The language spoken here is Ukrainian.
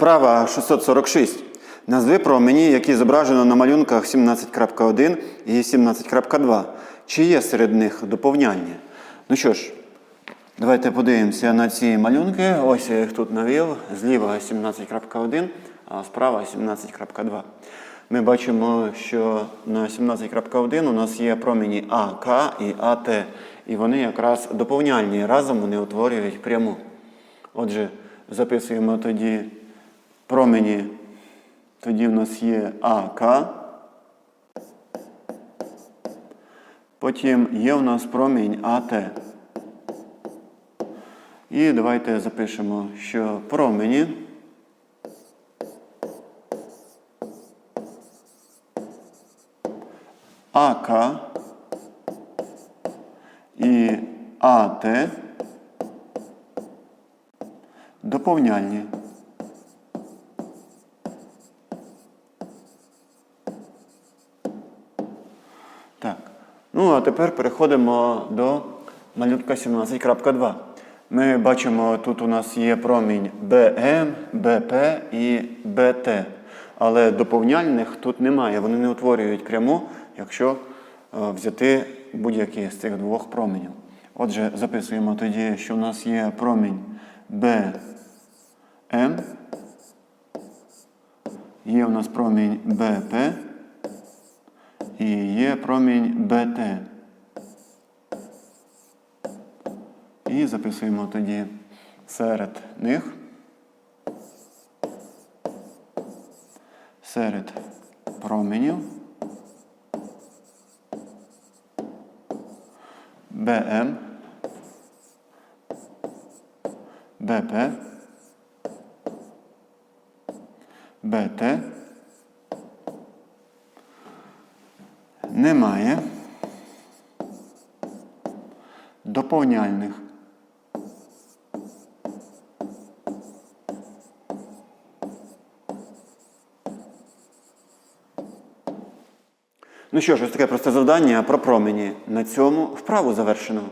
Вправа 646. Назви промені, які зображено на малюнках 17.1 і 17.2. Чи є серед них доповняння? Ну що ж, давайте подивимося на ці малюнки. Ось я їх тут навів. Зліва 17.1, а справа 17.2. Ми бачимо, що на 17.1 у нас є промені АК і АТ. І вони якраз доповняльні. Разом вони утворюють пряму. Отже, записуємо тоді промені. Тоді в нас є АК. Потім є у нас промінь АТ. І давайте запишемо, що промені АК і АТ доповняльні. Ну, а тепер переходимо до малютка 17.2. Ми бачимо, тут у нас є промінь БМ, БП і БТ. Але доповняльних тут немає. Вони не утворюють пряму, якщо е, взяти будь-який з цих двох променів. Отже, записуємо тоді, що у нас є промінь БМ, є у нас промінь БП і є промінь БТ. І записуємо тоді серед них. Серед променів БМ, БП, БТ немає доповняльних. Ну що ж, ось таке просте завдання про промені. На цьому вправу завершено.